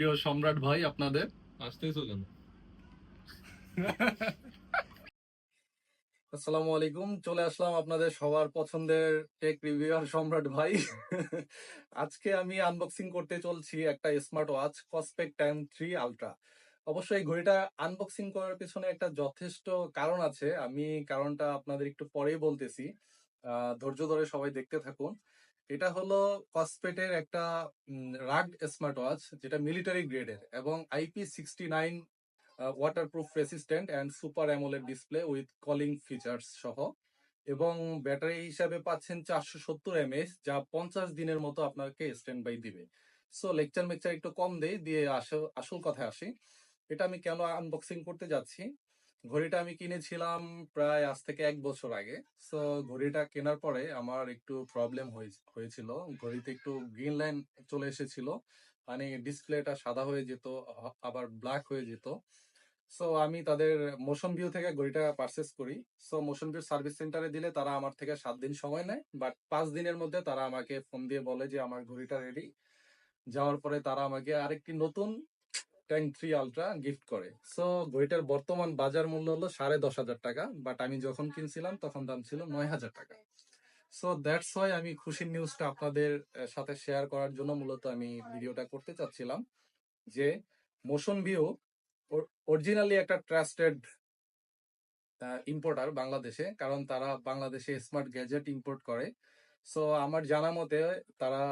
প্রিয় সম্রাট ভাই আপনাদের। আসতেই চলেন আসসালামু আলাইকুম চলে আসলাম আপনাদের সবার পছন্দের টেক রিভিউয়ার সম্রাট ভাই। আজকে আমি আনবক্সিং করতে চলছি একটা smart watch Kospet time three ultra অবশ্যই এই ঘড়িটা আনবক্সিং করার পিছনে একটা যথেষ্ট কারণ আছে। আমি কারণটা আপনাদের একটু পরেই বলতেছি। আহ, ধৈর্য ধরে সবাই দেখতে থাকুন। এটা হলো কসপেটের একটা রাগ স্মার্ট ওয়াচ যেটা মিলিটারি গ্রেডের এবং IP sixty nine waterproof resistant and super AMOLED display with calling features সহ এবং ব্যাটারি হিসাবে পাচ্ছেন চারশো সত্তর এমএস যা পঞ্চাশ দিনের মতো আপনাকে স্ট্যান্ড বাই দিবে। সো লেকচার মেকচার একটু কম দেই, দিয়ে আসল আসল কথায় আসি। এটা আমি কেন আনবক্সিং করতে যাচ্ছি? ঘড়িটা আমি কিনেছিলাম প্রায় আজ থেকে এক বছর আগে। সো ঘড়িটা কেনার পরে আমার একটু প্রবলেম হয়েছিল। ঘড়িতে একটু গ্রিন লাইন চলে এসেছিল। মানে ডিসপ্লেটা সাদা হয়ে যেত আবার ব্ল্যাক হয়ে যেত। সো আমি তাদের মোশন ভিউ থেকে ঘড়িটা পারচেস করি। সো মোশন ভিউ সার্ভিস সেন্টারে দিলে তারা আমার থেকে সাত দিন সময় নেয়। বাট পাঁচ দিনের মধ্যে তারা আমাকে ফোন দিয়ে বলে যে, আমার ঘড়িটা রেডি যাওয়ার পরে তারা আমাকে আরেকটি নতুন ট্যাঙ্ক থ্রি আলট্রা গিফট করে। সো ঘড়িটার বর্তমান বাজার মূল্য হলো সাড়ে দশ হাজার টাকা বাট আমি যখন কিনছিলাম তখন দাম ছিল নয় হাজার টাকা। সো দ্যাটস ওয়াই আমি খুশির নিউজটা আপনাদের সাথে শেয়ার করার জন্য মূলত আমি ভিডিওটা করতে চাচ্ছিলাম, যে মোশন ভিউ অরিজিনালি একটা ট্রাস্টেড ইম্পোর্টার বাংলাদেশে, কারণ তারা বাংলাদেশে স্মার্ট গ্যাজেট ইম্পোর্ট করে। সো আমার জানা মতে তারা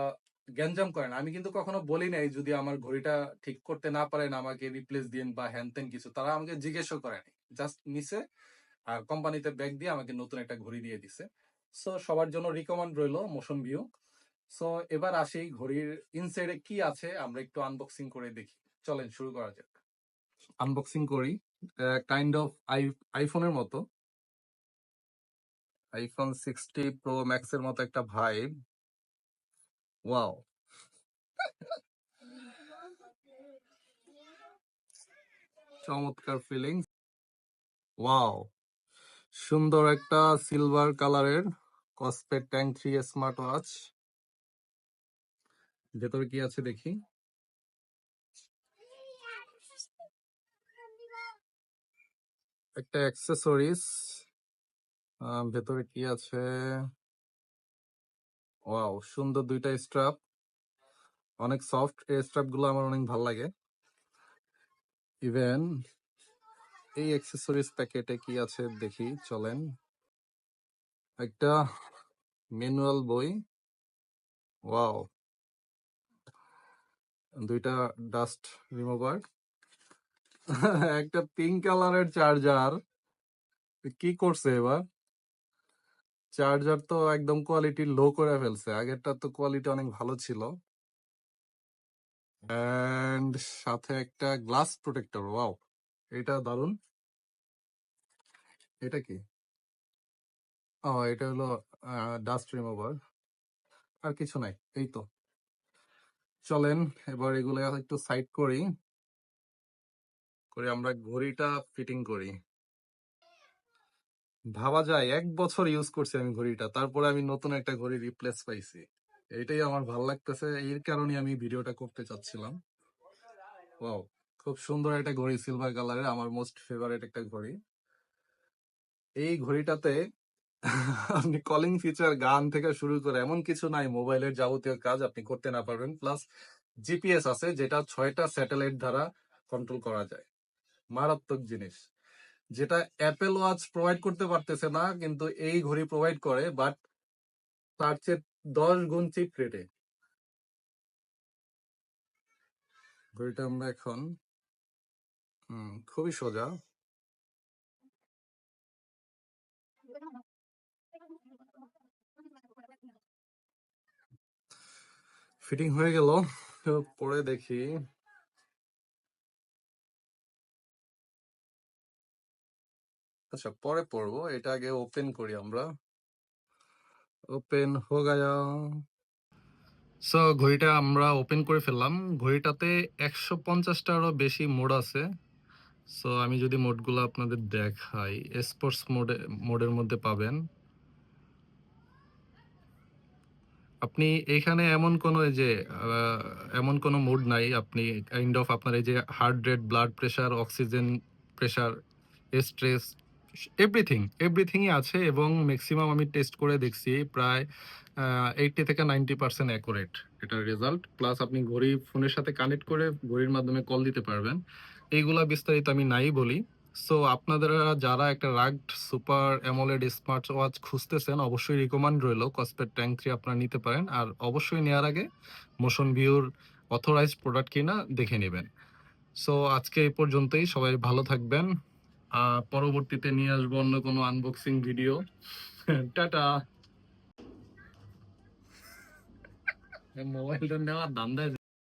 গ্যাঞ্জাম করেন আমি কিন্তু কখনো বলি নাই যদি আমার ঘড়িটা ঠিক করতে না পারেন আমাকে রিপ্লেস দিন বা হ্যান কিছু, তারা আমাকে জিজ্ঞেসও করেনি জাস্ট নিছে আর কোম্পানিতে ব্যাগ দিয়ে আমাকে নতুন একটা ঘড়ি দিয়ে দিছে। সো সবার জন্য রিকমেন্ড রইল মোশন ভিউ সো এবার আসি ঘড়ির ইনসাইডে কি আছে, আমরা একটু আনবক্সিং করে দেখি। চলেন শুরু করা যাক। আনবক্সিং করি। কাইন্ড অফ আইফোনের মতো। আইফোন সিক্সটি প্রো ম্যাক্স এর মতো একটা ভাইব ওয়াও চমৎকার ফিলিং ওয়াও সুন্দর একটা সিলভার কালারের Kospet tank three smart watch ভেতরে কি আছে দেখি? একটা অ্যাক্সেসরিজ ভেতরে কি আছে? ওয়াও সুন্দর দুইটা স্ট্রাপ অনেক সফট এই স্ট্রাপগুলো আমার অনেক ভালো লাগে। ইভেন এই অ্যাক্সেসরিজ প্যাকেটে কি আছে দেখি, চলেন। একটা ম্যানুয়াল বই। ওয়াও দুইটা ডাস্ট রিমুভার একটা পিঙ্ক কালারের চার্জার কি করছে এবার? চার্জার তো একদম কোয়ালিটি লো করে ফেলছে। আগেরটা তো কোয়ালিটি অনেক ভালো ছিল। এন্ড সাথে একটা গ্লাস প্রোটেক্টর ওয়াও এটা দারুণ এটা কি? ও, এটা হলো ডাস্ট রিমুভার আর কিছু নাই, এই তো। চলেন, এবার এগুলো একটু সাইড করি। করে আমরা ঘড়িটা ফিটিং করি। ভাবা যায়, এক বছর ইউজ করছি আমি ঘড়িটা, তারপরে আমি নতুন একটা ঘড়ি রিপ্লেস পাইছি। এইটাই আমার ভালো লাগতেছে, এর কারণে আমি ভিডিওটা করতে চাচ্ছিলাম। ওয়াও খুব সুন্দর একটা ঘড়ি সিলভার কালারের আমার মোস্ট ফেভারিট একটা ঘড়ি। এই ঘড়িটাতে আপনি কলিং ফিচার গান থেকে শুরু করে এমন কিছু নাই মোবাইলের যাবতীয় কাজ আপনি করতে না পারবেন প্লাস জিপিএস আছে, যেটা ছয়টা স্যাটেলাইট দ্বারা কন্ট্রোল করা যায়। মারাত্মক জিনিস। যেটা অ্যাপেল ওয়াচ প্রোভাইড করতে পারতেছে না, কিন্তু এই ঘড়ি প্রোভাইড করে বাট তার চেয়ে দশ গুণ চিপ রেটে ঘড়িটা আমরা এখন খুবই সোজা। ফিটিং হয়ে গেল, পরে দেখি। আচ্ছা পরে পড়ব এটা আগে ওপেন করি আমরা। ওপেন হো গায়া সো ঘড়িটা আমরা ওপেন করে ফেললাম। ঘড়িটাতে একশো পঞ্চাশটারও বেশি মোড আছে। সো আমি যদি মোডগুলো আপনাদের দেখাই স্পোর্টস মোডে মোডের মধ্যে পাবেন। আপনি এখানে এমন কোনো যে এমন কোনো মোড নাই। আপনি কাইন্ড অফ আপনার এই যে heart rate blood pressure oxygen pressure stress everything এভরিথিংই আছে এবং ম্যাক্সিমাম আমি টেস্ট করে দেখছি প্রায় এইটটি থেকে নাইনটি পার্সেন্ট অ্যাকুরেট এটার রেজাল্ট প্লাস আপনি ঘড়ি ফোনের সাথে কানেক্ট করে ঘড়ির মাধ্যমে কল দিতে পারবেন। এইগুলা বিস্তারিত আমি নাই বলি। সো আপনারা যারা একটা rugged super AMOLED smart watch খুঁজতেছেন, অবশ্যই রিকমেন্ড রইল। কসপেট ট্যাঙ্ক থ্রি আপনারা নিতে পারেন। আর অবশ্যই নেওয়ার আগে মোশন ভিউর অথরাইজড প্রোডাক্ট কিনা দেখে নেবেন। সো আজকে এই পর্যন্তই। সবাই ভালো থাকবেন। পরবর্তীতে নিয়ে আসব অন্য কোনো আনবক্সিং ভিডিও টাটা। মোবাইলটা নেওয়ার ধান্দায়